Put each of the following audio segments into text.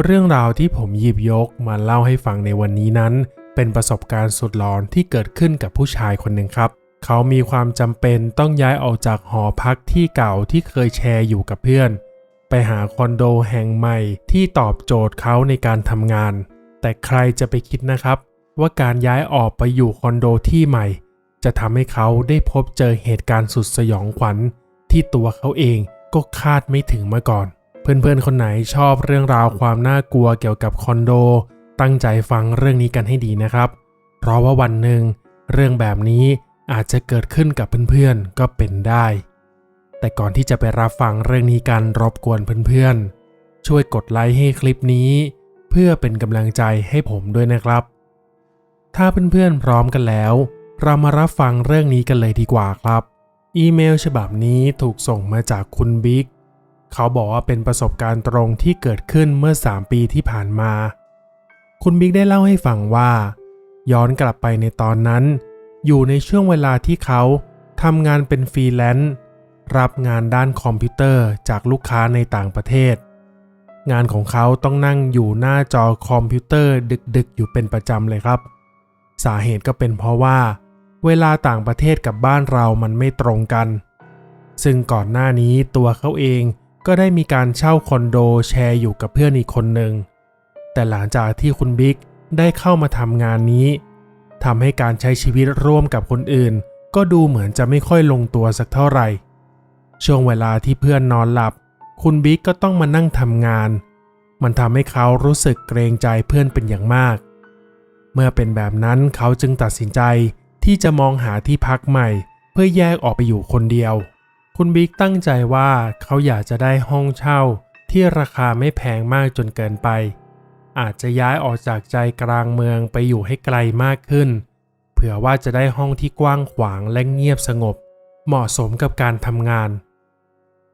เรื่องราวที่ผมหยิบยกมาเล่าให้ฟังในวันนี้นั้น เป็นประสบการณ์สุดหลอนที่เกิดขึ้นกับผู้ชายคนหนึ่งครับ เขามีความจำเป็นต้องย้ายออกจากหอพักที่เก่าที่เคยแชร์อยู่กับเพื่อน ไปหาคอนโดแห่งใหม่ที่ตอบโจทย์เขาในการทำงาน แต่ใครจะไปคิดนะครับ ว่าการย้ายออกไปอยู่คอนโดที่ใหม่ จะทำให้เขาได้พบเจอเหตุการณ์สุดสยองขวัญที่ตัวเขาเองก็คาดไม่ถึงมาก่อน เพื่อนๆ คนไหนชอบเรื่องราวความน่ากลัวเกี่ยวกับคอนโด ตั้งใจฟังเรื่องนี้กันให้ดีนะครับ เพราะว่าวันหนึ่งเรื่องแบบนี้อาจจะเกิดขึ้นกับเพื่อนๆ ก็เป็นได้ แต่ก่อนที่จะไปรับฟังเรื่องนี้กันรบกวนเพื่อนๆ ช่วยกดไลค์ให้คลิปนี้ เพื่อเป็นกำลังใจให้ผมด้วยนะครับ ถ้าเพื่อนๆ พร้อมกันแล้ว เรามารับฟังเรื่องนี้กันเลยดีกว่าครับ อีเมลฉบับนี้ถูกส่งมาจากคุณบิ๊ก เขาบอกว่าเป็นประสบการณ์ตรงที่เกิดขึ้นเมื่อ 3 ปีที่ผ่านมา คุณบิ๊กได้เล่าให้ฟังว่า ย้อนกลับไปในตอนนั้น อยู่ในช่วงเวลาที่เขาทำงานเป็นฟรีแลนซ์รับงานด้านคอมพิวเตอร์จากลูกค้าในต่างประเทศ งานของเขาต้องนั่งอยู่หน้าจอคอมพิวเตอร์ดึกๆ อยู่เป็นประจำเลยครับ สาเหตุก็เป็นเพราะว่า เวลาต่างประเทศกับบ้านเรามันไม่ตรงกัน ซึ่งก่อนหน้านี้ตัวเขาเอง ก็ได้มีการเช่าคอนโดแชร์อยู่กับเพื่อนอีกคนหนึ่ง แต่หลังจากที่คุณบิ๊กได้เข้ามาทำงานนี้ทำให้การใช้ชีวิตร่วมกับคนอื่น ก็ดูเหมือนจะไม่ค่อยลงตัวสักเท่าไหร่ ช่วงเวลาที่เพื่อนนอนหลับ คุณบิ๊กก็ต้องมานั่งทำงาน มันทำให้เขารู้สึกเกรงใจเพื่อนเป็นอย่างมาก เมื่อเป็นแบบนั้นเขาจึงตัดสินใจที่จะมองหาที่พักใหม่ เพื่อแยกออกไปอยู่คนเดียว คุณบิ๊กตั้งใจว่าเขาอยากจะได้ห้องเช่าที่ราคาไม่แพงมากจนเกินไป อาจจะย้ายออกจากใจกลางเมืองไปอยู่ให้ไกลมากขึ้น เผื่อว่าจะได้ห้องที่กว้างขวางและเงียบสงบ เหมาะสมกับการทำงาน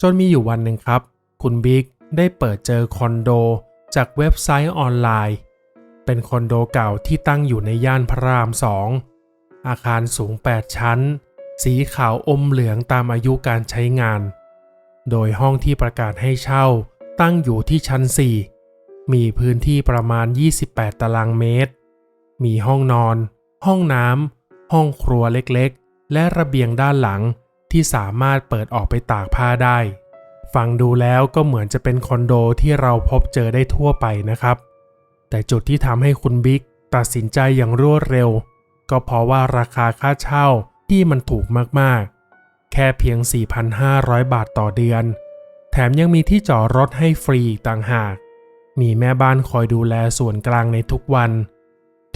จนมีอยู่วันหนึ่งครับ คุณบิ๊กได้เปิดเจอคอนโดจากเว็บไซต์ออนไลน์ เป็นคอนโดเก่าที่ตั้งอยู่ในย่านพระรามสองอาคารสูง 8 ชั้น สีขาวอมเหลืองตามอายุการใช้งาน โดยห้องที่ประกาศให้เช่าตั้งอยู่ที่ชั้น 4 มีพื้นที่ประมาณ 28 ตารางเมตร มีห้องนอน ห้องน้ำ ห้องครัวเล็กๆ และระเบียงด้านหลังที่สามารถเปิดออกไปตากผ้าได้ ฟังดูแล้วก็เหมือนจะเป็นคอนโดที่เราพบเจอได้ทั่วไปนะครับ แต่จุดที่ทำให้คุณบิ๊กตัดสินใจอย่างรวดเร็ว ก็เพราะว่าราคาค่าเช่า ที่มันถูกมากๆ แค่เพียง 4,500 บาทต่อเดือน แถมยังมีที่จอดรถให้ฟรีอีกต่างหาก มีแม่บ้านคอยดูแลส่วนกลางในทุกวัน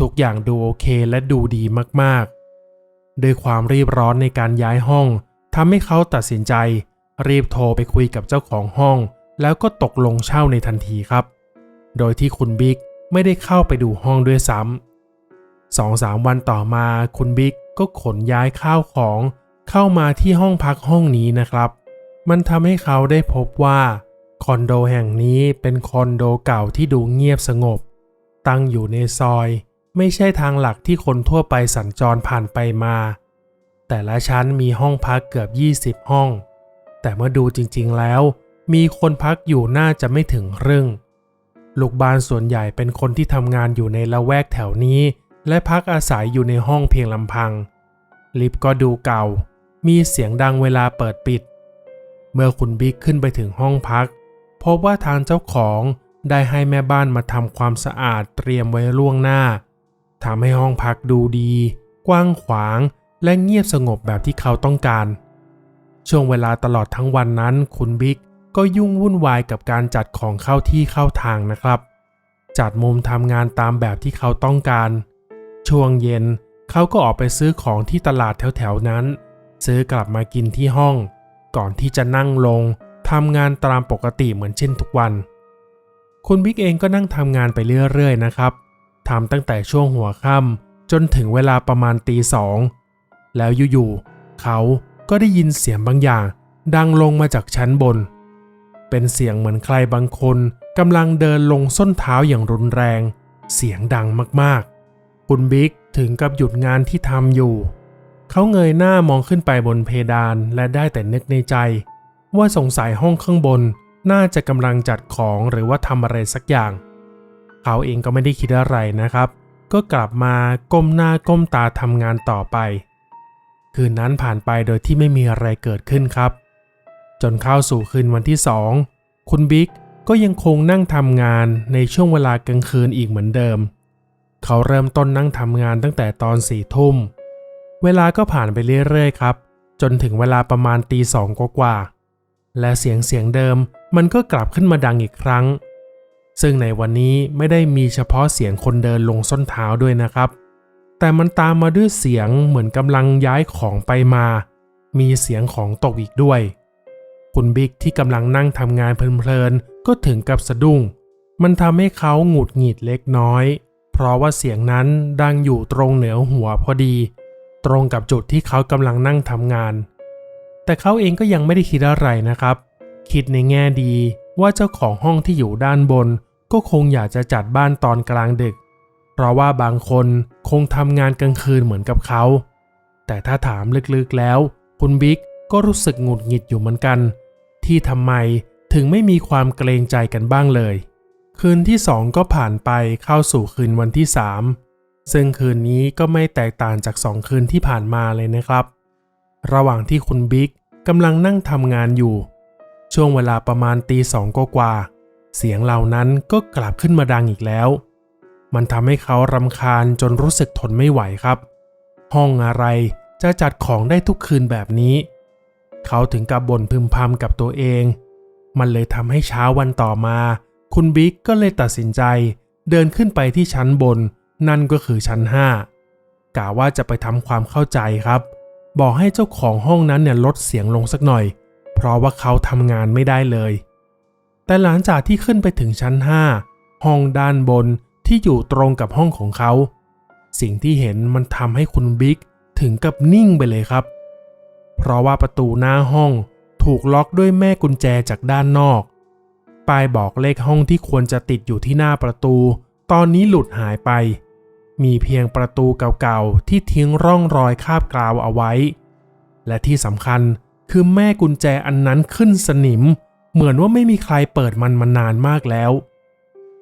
ทุกอย่างดูโอเคและดูดีมากๆ ด้วยความรีบร้อนในการย้ายห้องทำให้เขาตัดสินใจ รีบโทรไปคุยกับเจ้าของห้อง แล้วก็ตกลงเช่าในทันทีครับ โดยที่คุณบิ๊กไม่ได้เข้าไปดูห้องด้วยซ้ำสองสามวันต่อมาคุณบิ๊ก ก็ขนย้ายข้าวของเข้ามาที่ห้องพักห้องนี้นะครับ มันทำให้เขาได้พบว่าคอนโดแห่งนี้เป็นคอนโดเก่าที่ดูเงียบสงบ ตั้งอยู่ในซอย ไม่ใช่ทางหลักที่คนทั่วไปสัญจรผ่านไปมา แต่ละชั้นมีห้องพักเกือบ 20 ห้อง แต่เมื่อดูจริงๆแล้ว มีคนพักอยู่น่าจะไม่ถึงครึ่ง ลูกบ้านส่วนใหญ่เป็นคนที่ทำงานอยู่ในละแวกแถวนี้ และพักอาศัยอยู่ในห้องเพียงลำพัง ลิฟต์ก็ดูเก่า มีเสียงดังเวลาเปิดปิด เมื่อคุณบิ๊กขึ้นไปถึงห้องพัก พบว่าทางเจ้าของได้ให้แม่บ้านมาทำความสะอาดเตรียมไว้ล่วงหน้าทำให้ห้องพักดูดี กว้างขวางและเงียบสงบแบบที่เขาต้องการ ช่วงเวลาตลอดทั้งวันนั้น คุณบิ๊กก็ยุ่งวุ่นวายกับการจัดของเข้าที่เข้าทางนะครับ จัดมุมทำงานตามแบบที่เขาต้องการ ช่วงเย็นเขาก็ออกไปซื้อของที่ตลาดแถวๆนั้น ซื้อกลับมากินที่ห้อง ก่อนที่จะนั่งลงทำงานตามปกติเหมือนเช่นทุกวัน คุณบิ๊กเองก็นั่งทำงานไปเรื่อยๆนะครับทำตั้งแต่ช่วงหัวค่ำจนถึงเวลาประมาณตีสองแล้วอยู่ๆเขาก็ได้ยินเสียงบางอย่าง ดังลงมาจากชั้นบน เป็นเสียงเหมือนใครบางคนกำลังเดินลงส้นเท้าอย่างรุนแรง เสียงดังมาก คุณบิ๊กถึงกับหยุดงานที่ทำอยู่ เขาเงยหน้ามองขึ้นไปบนเพดานและได้แต่นึกในใจ ว่าสงสัยห้องข้างบนน่าจะกำลังจัดของหรือว่าทำอะไรสักอย่าง เขาเองก็ไม่ได้คิดอะไรนะครับ ก็กลับมาก้มหน้าก้มตาทำงานต่อไป คืนนั้นผ่านไปโดยที่ไม่มีอะไรเกิดขึ้นครับ จนเข้าสู่คืนวันที่สองคุณบิ๊กก็ยังคงนั่งทำงานในช่วงเวลากลางคืนอีกเหมือนเดิม เขาเริ่มต้นนั่งทำงานตั้งแต่ตอนสี่ทุ่ม เวลาก็ผ่านไปเรื่อยๆครับ จนถึงเวลาประมาณตีสองกว่าๆและเสียงเสียงเดิมมันก็กลับขึ้นมาดังอีกครั้ง ซึ่งในวันนี้ไม่ได้มีเฉพาะเสียงคนเดินลงส้นเท้าด้วยนะครับ แต่มันตามมาด้วยเสียงเหมือนกำลังย้ายของไปมา มีเสียงของตกอีกด้วย คุณบิ๊กที่กำลังนั่งทำงานเพลินๆก็ถึงกับสะดุ้ง มันทำให้เขาหงุดหงิดเล็กน้อย เพราะว่าเสียงนั้นดังอยู่ตรงเหนือหัวพอดี ตรงกับจุดที่เขากำลังนั่งทำงาน แต่เขาเองก็ยังไม่ได้คิดอะไรนะครับ คิดในแง่ดีว่าเจ้าของห้องที่อยู่ด้านบน ก็คงอยากจะจัดบ้านตอนกลางดึก เพราะว่าบางคนคงทำงานกลางคืนเหมือนกับเขา แต่ถ้าถามลึกๆแล้ว คุณบิ๊กก็รู้สึกหงุดหงิดอยู่เหมือนกัน ที่ทำไมถึงไม่มีความเกรงใจกันบ้างเลย คืนที่สองก็ผ่านไปเข้าสู่คืนวันที่สามซึ่งคืนนี้ก็ไม่แตกต่างจากสองคืนที่ผ่านมาเลยนะครับ ระหว่างที่คุณบิ๊กกำลังนั่งทำงานอยู่ ช่วงเวลาประมาณตีสองก็กว่าเสียงเหล่านั้นก็กลับขึ้นมาดังอีกแล้ว มันทำให้เขารำคาญจนรู้สึกทนไม่ไหวครับ ห้องอะไรจะจัดของได้ทุกคืนแบบนี้ เขาถึงกับบ่นพึมพำกับตัวเอง มันเลยทำให้เช้าวันต่อมา คุณบิ๊กก็เลยตัดสินใจ เดินขึ้นไปที่ชั้นบน นั่นก็คือชั้น 5กะว่าจะไปทำความเข้าใจครับ บอกให้เจ้าของห้องนั้นเนี่ยลดเสียงลงสักหน่อย เพราะว่าเขาทำงานไม่ได้เลย แต่หลังจากที่ขึ้นไปถึงชั้น 5 ห้องด้านบนที่อยู่ตรงกับห้องของเขา สิ่งที่เห็นมันทำให้คุณบิ๊กถึงกับนิ่งไปเลยครับ เพราะว่าประตูหน้าห้องถูกล็อกด้วยแม่กุญแจจากด้านนอก ป้ายบอกเลขห้องที่ควรจะติดอยู่ที่หน้าประตู ตอนนี้หลุดหายไป มีเพียงประตูเก่าๆ ที่ทิ้งร่องรอยคาบกราวเอาไว้ และที่สำคัญคือแม่กุญแจอันนั้นขึ้นสนิม เหมือนว่าไม่มีใครเปิดมันมานานมากแล้ว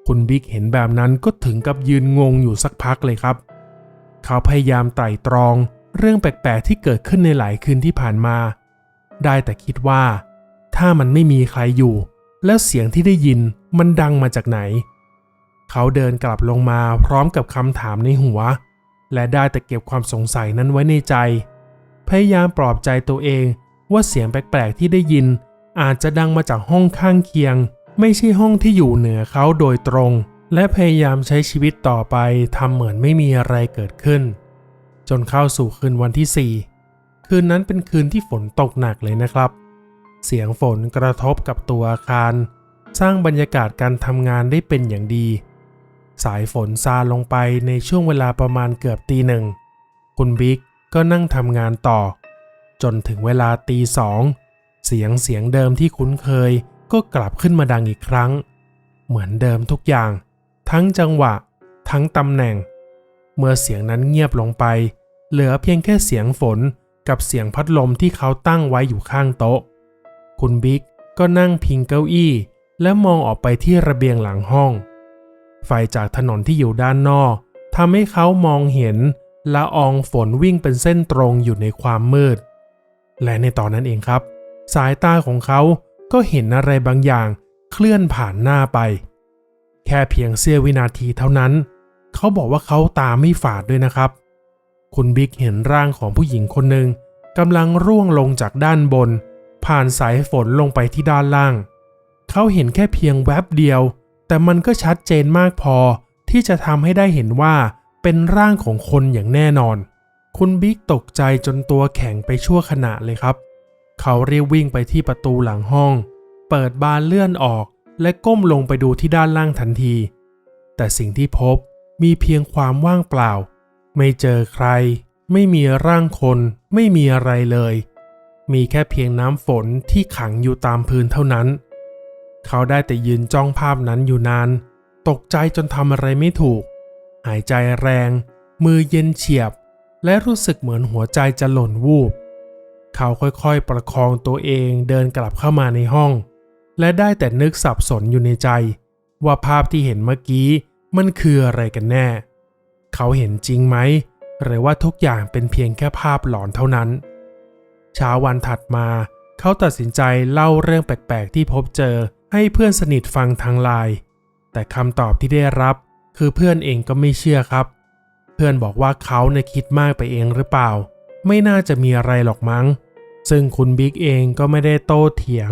คุณบิ๊กเห็นแบบนั้นก็ถึงกับยืนงงอยู่สักพักเลยครับ เขาพยายามไต่ตรองเรื่องแปลกๆที่เกิดขึ้นในหลายคืนที่ผ่านมา ได้แต่คิดว่า ถ้ามันไม่มีใครอยู่ แล้วเสียงที่ได้ยินมันดังมาจากไหน เขาเดินกลับลงมาพร้อมกับคำถามในหัว และได้แต่เก็บความสงสัยนั้นไว้ในใจ พยายามปลอบใจตัวเองว่าเสียงแปลกๆที่ได้ยิน อาจจะดังมาจากห้องข้างเคียง ไม่ใช่ห้องที่อยู่เหนือเขาโดยตรง และพยายามใช้ชีวิตต่อไปทำเหมือนไม่มีอะไรเกิดขึ้น จนเข้าสู่คืนวันที่ 4 คืนนั้นเป็นคืนที่ฝนตกหนักเลยนะครับ เสียงฝนกระทบกับตัวอาคาร สร้างบรรยากาศการทำงานได้เป็นอย่างดี สายฝนซาลงไปในช่วงเวลาประมาณเกือบตีหนึ่ง คุณบิ๊กก็นั่งทำงานต่อ จนถึงเวลาตีสองเสียงเสียงเดิมที่คุ้นเคยก็กลับขึ้นมาดังอีกครั้ง เหมือนเดิมทุกอย่าง ทั้งจังหวะ ทั้งตำแหน่ง เมื่อเสียงนั้นเงียบลงไป เหลือเพียงแค่เสียงฝนกับเสียงพัดลมที่เขาตั้งไว้อยู่ข้างโต๊ะ คุณบิ๊กก็นั่งพิงเก้าอี้ และมองออกไปที่ระเบียงหลังห้อง ไฟจากถนนที่อยู่ด้านนอกทำให้เขามองเห็นละอองฝนวิ่งเป็นเส้นตรงอยู่ในความมืด และในตอนนั้นเองครับ สายตาของเขาก็เห็นอะไรบางอย่างเคลื่อนผ่านหน้าไป แค่เพียงเสี้ยววินาทีเท่านั้น เขาบอกว่าเขาตาไม่ฝาดด้วยนะครับ คุณบิ๊กเห็นร่างของผู้หญิงคนหนึ่งกำลังร่วงลงจากด้านบน ผ่านสายฝนลงไปที่ด้านล่าง เขาเห็นแค่เพียงแวบเดียว แต่มันก็ชัดเจนมากพอที่จะทำให้ได้เห็นว่าเป็นร่างของคนอย่างแน่นอน คุณบิ๊กตกใจจนตัวแข็งไปชั่วขณะเลยครับ เขาเรียบวิ่งไปที่ประตูหลังห้อง เปิดบานเลื่อนออก และก้มลงไปดูที่ด้านล่างทันที แต่สิ่งที่พบมีเพียงความว่างเปล่า ไม่เจอใคร ไม่มีร่างคน ไม่มีอะไรเลย มีแค่เพียงน้ำฝนที่ขังอยู่ตามพื้นเท่านั้น เขาได้แต่ยืนจ้องภาพนั้นอยู่นาน ตกใจจนทำอะไรไม่ถูก หายใจแรง มือเย็นเฉียบ และรู้สึกเหมือนหัวใจจะหล่นวูบ เขาค่อยๆประคองตัวเองเดินกลับเข้ามาในห้อง และได้แต่นึกสับสนอยู่ในใจ ว่าภาพที่เห็นเมื่อกี้มันคืออะไรกันแน่ เขาเห็นจริงไหม หรือว่าทุกอย่างเป็นเพียงแค่ภาพหลอนเท่านั้น เช้าวันถัดมา เขาตัดสินใจเล่าเรื่องแปลกๆที่พบเจอให้เพื่อนสนิทฟังทางไลน์แต่คำตอบที่ได้รับ คือเพื่อนเองก็ไม่เชื่อครับ เพื่อนบอกว่าเขาในยคิดมากไปเองหรือเปล่า ไม่น่าจะมีอะไรหรอกมั้ง ซึ่งคุณบิ๊กเองก็ไม่ได้โต้เถียง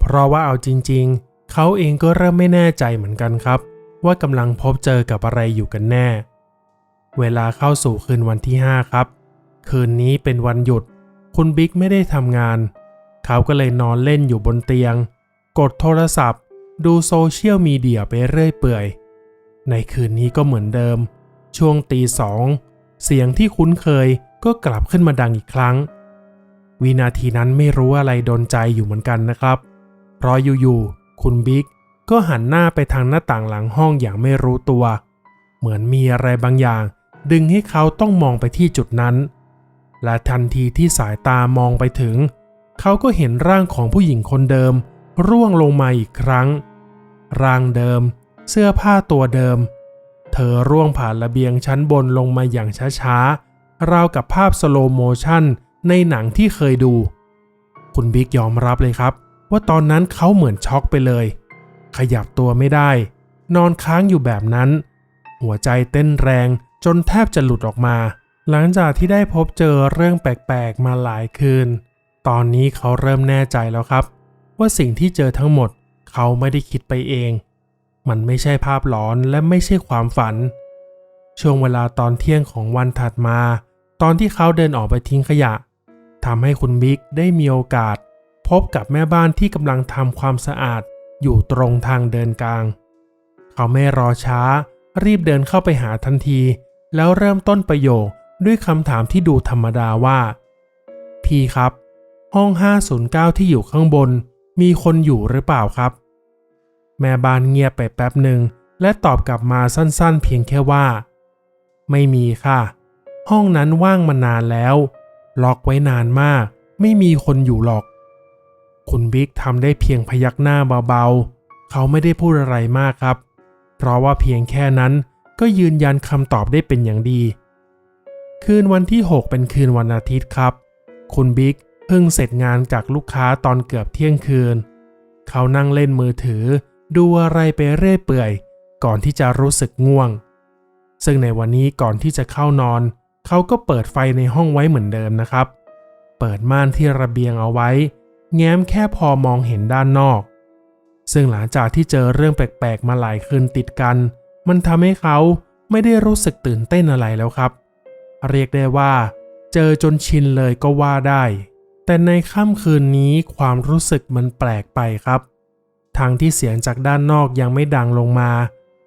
เพราะว่าเอาจริง ๆ เขาเองก็เริ่มไม่แน่ใจเหมือนกันครับ ว่ากำลังพบเจอกับอะไรอยู่กันแน่ เวลาเข้าสู่คืนวันที่ 5 ครับ คืนนี้เป็นวันหยุด คุณบิ๊กไม่ได้ทำงาน เขาก็เลยนอนเล่นอยู่บนเตียง กดโทรศัพท์ ดูโซเชียลมีเดียไปเรื่อยเปื่อย ในคืนนี้ก็เหมือนเดิม ช่วงตีสองเสียงที่คุ้นเคยก็กลับขึ้นมาดังอีกครั้ง วินาทีนั้นไม่รู้อะไรโดนใจอยู่เหมือนกันนะครับ เพราะอยู่ๆคุณบิ๊กก็หันหน้าไปทางหน้าต่างหลังห้องอย่างไม่รู้ตัว เหมือนมีอะไรบางอย่าง ดึงให้เขาต้องมองไปที่จุดนั้น และทันทีที่สายตามองไปถึง เขาก็เห็นร่างของผู้หญิงคนเดิม ร่วงลงมาอีกครั้ง ร่างเดิม เสื้อผ้าตัวเดิม เธอร่วงผ่านระเบียงชั้นบนลงมาอย่างช้าๆ ราวกับภาพสโลโมชันในหนังที่เคยดู คุณบิ๊กยอมรับเลยครับ ว่าตอนนั้นเขาเหมือนช็อกไปเลย ขยับตัวไม่ได้ นอนค้างอยู่แบบนั้น หัวใจเต้นแรงจนแทบจะหลุดออกมา หลังจากที่ได้พบเจอเรื่องแปลกๆมาหลายคืน ตอนนี้เขาเริ่มแน่ใจแล้วครับ ว่าสิ่งที่เจอทั้งหมดเขาไม่ได้คิดไปเอง มันไม่ใช่ภาพหลอนและไม่ใช่ความฝัน ช่วงเวลาตอนเที่ยงของวันถัดมา ตอนที่เขาเดินออกไปทิ้งขยะทำให้คุณบิ๊กได้มีโอกาส พบกับแม่บ้านที่กำลังทำความสะอาดอยู่ตรงทางเดินกลาง เขาไม่รอช้า รีบเดินเข้าไปหาทันที แล้วเริ่มต้นประโยค ด้วยคำถามที่ดูธรรมดาว่า พี่ครับ ห้อง 509 ที่อยู่ข้างบน มีคนอยู่หรือเปล่าครับ แม่บ้านเงียบไปแป๊บหนึ่ง และตอบกลับมาสั้นๆ เพียงแค่ว่า ไม่มีค่ะ ห้องนั้นว่างมานานแล้ว ล็อกไว้นานมาก ไม่มีคนอยู่หรอก คุณบิ๊กทำได้เพียงพยักหน้าเบาๆ เขาไม่ได้พูดอะไรมากครับ เพราะว่าเพียงแค่นั้นก็ยืนยันคำตอบได้เป็นอย่างดี คืนวันที่ 6 เป็นคืนวันอาทิตย์ครับ คุณบิ๊กเพิ่งเสร็จงานจากลูกค้าตอนเกือบเที่ยงคืน เขานั่งเล่นมือถือ ดูอะไรไปเรื่อยเปื่อย ก่อนที่จะรู้สึกง่วง ซึ่งในวันนี้ก่อนที่จะเข้านอน เขาก็เปิดไฟในห้องไว้เหมือนเดิมนะครับ เปิดม่านที่ระเบียงเอาไว้ แง้มแค่พอมองเห็นด้านนอก ซึ่งหลังจากที่เจอเรื่องแปลกๆมาหลายคืนติดกัน มันทำให้เขาไม่ได้รู้สึกตื่นเต้นอะไรแล้วครับ เรียกได้ว่า เจอจนชินเลยก็ว่าได้ แต่ในค่ำคืนนี้ความรู้สึกมันแปลกไปครับทางที่เสียงจากด้านนอกยังไม่ดังลงมา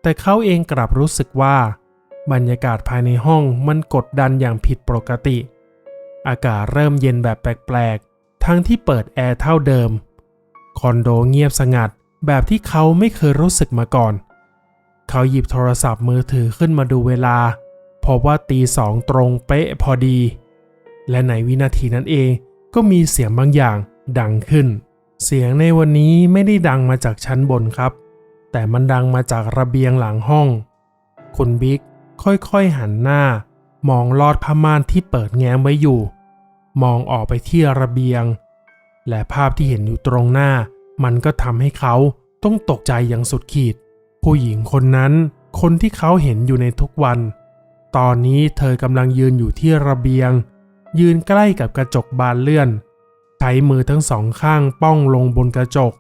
แต่เขาเองกลับรู้สึกว่า บรรยากาศภายในห้องมันกดดันอย่างผิดปกติ อากาศเริ่มเย็นแบบแปลกๆ ทั้งที่เปิดแอร์เท่าเดิม คอนโดเงียบสงัดแบบที่เขาไม่เคยรู้สึกมาก่อน เขาหยิบโทรศัพท์มือถือขึ้นมาดูเวลา พบว่าตีสองตรงเป๊ะพอดี และในวินาทีนั้นเองก็มีเสียงบางอย่างดังขึ้น เสียงในวันนี้ไม่ได้ดังมาจากชั้นบนครับ แต่มันดังมาจากระเบียงหลังห้อง คุณบิ๊กค่อยๆหันหน้า มองลอดผ้าม่านที่เปิดแง้มไว้อยู่ มองออกไปที่ระเบียง และภาพที่เห็นอยู่ตรงหน้า มันก็ทำให้เขาต้องตกใจอย่างสุดขีด ผู้หญิงคนนั้น คนที่เขาเห็นอยู่ในทุกวัน ตอนนี้เธอกำลังยืนอยู่ที่ระเบียง ยืนใกล้กับกระจกบานเลื่อน ใช้มือทั้งสองข้างป้องลงบนกระจก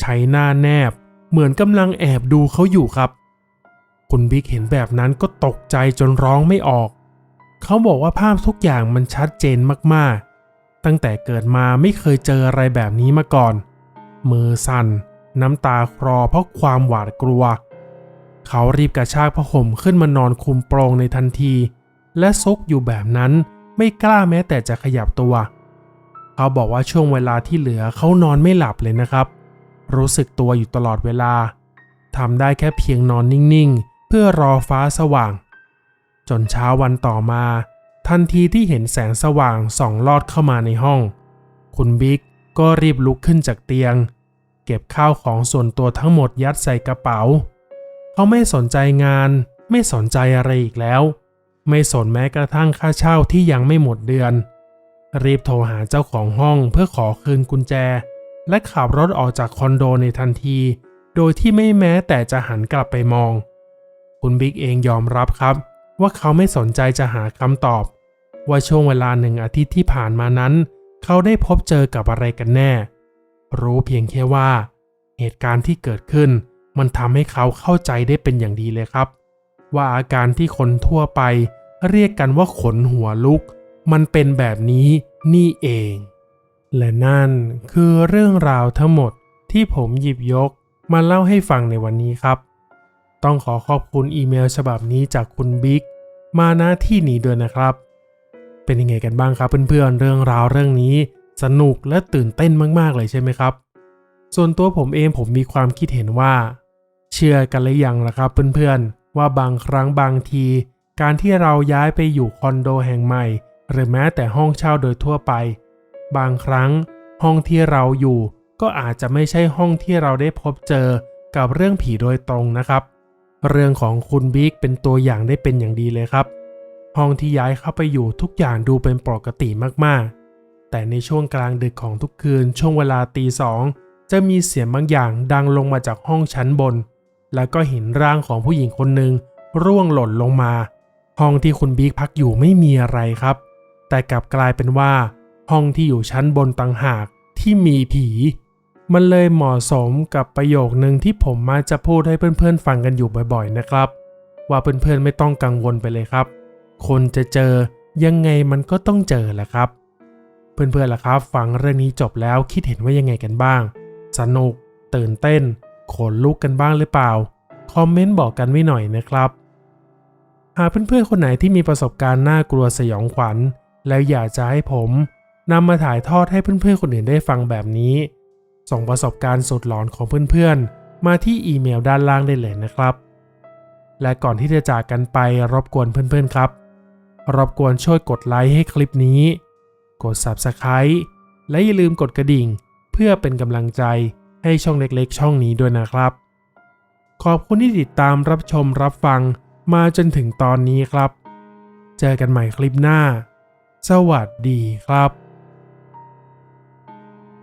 ใช้หน้าแนบ เหมือนกำลังแอบดูเขาอยู่ครับ คุณบิ๊กเห็นแบบนั้นก็ตกใจจนร้องไม่ออก เขาบอกว่าภาพทุกอย่างมันชัดเจนมากๆ ตั้งแต่เกิดมาไม่เคยเจออะไรแบบนี้มาก่อน มือสั่น น้ำตาคลอเพราะความหวาดกลัว เขารีบกระชากผ้าห่มขึ้นมานอนคุมโปรงในทันที และซุกอยู่แบบนั้นไม่กล้าแม้แต่จะขยับตัว เขาบอกว่าช่วงเวลาที่เหลือเขานอนไม่หลับเลยนะครับ รู้สึกตัวอยู่ตลอดเวลาทำได้แค่เพียงนอนนิ่งๆ เพื่อรอฟ้าสว่าง จนเช้าวันต่อมา ทันทีที่เห็นแสงสว่างส่องลอดเข้ามาในห้อง คุณบิ๊กก็รีบลุกขึ้นจากเตียง เก็บข้าวของส่วนตัวทั้งหมดยัดใส่กระเป๋า เขาไม่สนใจงาน ไม่สนใจอะไรอีกแล้ว ไม่สนแม้กระทั่งค่าเช่าที่ยังไม่หมดเดือน รีบโทรหาเจ้าของห้องเพื่อขอคืนกุญแจ และขับรถออกจากคอนโดในทันที โดยที่ไม่แม้แต่จะหันกลับไปมอง คุณบิ๊กเองยอมรับครับ ว่าเขาไม่สนใจจะหาคำตอบ ว่าช่วงเวลาหนึ่งอาทิตย์ที่ผ่านมานั้น เขาได้พบเจอกับอะไรกันแน่ รู้เพียงแค่ว่า เหตุการณ์ที่เกิดขึ้น มันทำให้เขาเข้าใจได้เป็นอย่างดีเลยครับ ว่าอาการที่คนทั่วไปเรียกกันว่าขนหัวลุก มันเป็นแบบนี้นี่เอง และนั่นคือเรื่องราวทั้งหมดที่ผมหยิบยกมาเล่าให้ฟังในวันนี้ครับ ต้องขอขอบคุณอีเมลฉบับนี้จากคุณบิ๊กมาณที่นี้ด้วยนะครับ เป็นยังไงกันบ้างครับเพื่อนๆเรื่องราวเรื่องนี้ สนุกและตื่นเต้นมากๆเลยใช่ไหมครับ ส่วนตัวผมเองผมมีความคิดเห็นว่า เชื่อกันหรือยังล่ะครับเพื่อนๆ ว่าบางครั้งบางที การที่เราย้ายไปอยู่คอนโดแห่งใหม่ หรือแม้แต่ห้องเช่าโดยทั่วไป บางครั้งห้องที่เราอยู่ก็อาจจะไม่ใช่ห้องที่เราได้พบเจอกับเรื่องผีโดยตรงนะครับ เรื่องของคุณบิ๊กเป็นตัวอย่างได้เป็นอย่างดีเลยครับ ห้องที่ย้ายเข้าไปอยู่ทุกอย่างดูเป็นปกติมากๆ แต่ในช่วงกลางดึกของทุกคืนช่วงเวลาตีสองจะมีเสียงบางอย่างดังลงมาจากห้องชั้นบน แล้วก็เห็นร่างของผู้หญิงคนหนึ่งร่วงหล่นลงมา ห้องที่คุณบิ๊กพักอยู่ไม่มีอะไรครับ แต่กลับกลายเป็นว่า ห้องที่อยู่ชั้นบนต่างหากที่มีผี มันเลยเหมาะสมกับประโยคนึงที่ผมมาจะพูดให้เพื่อนๆฟังกันอยู่บ่อยๆนะครับ ว่าเพื่อนๆไม่ต้องกังวลไปเลยครับ คนจะเจอยังไงมันก็ต้องเจอแหละครับ เพื่อนๆล่ะครับ ฟังเรื่องนี้จบแล้วคิดเห็นว่ายังไงกันบ้าง สนุก ตื่นเต้น ขนลุกกันบ้างหรือเปล่า คอมเมนต์บอกกันไว้หน่อยนะครับ หากเพื่อนๆคนไหนที่มีประสบการณ์น่ากลัวสยองขวัญ แล้วอยากจะให้ผมนำมาถ่ายทอดให้เพื่อนๆคนอื่นได้ฟังแบบนี้ ส่งประสบการณ์สุดหลอนของเพื่อนๆ มาที่อีเมลด้านล่างได้เลยนะครับ และก่อนที่จะจากกันไปรบกวนเพื่อนๆครับ รบกวนช่วยกดไลค์ให้คลิปนี้ กด Subscribe และอย่าลืมกดกระดิ่ง เพื่อเป็นกำลังใจ ให้ช่องเล็กๆ ช่องนี้ด้วยนะครับ ขอบคุณที่ติดตามรับชมรับฟังมาจนถึงตอนนี้ครับ เจอกันใหม่คลิปหน้า สวัสดีครับ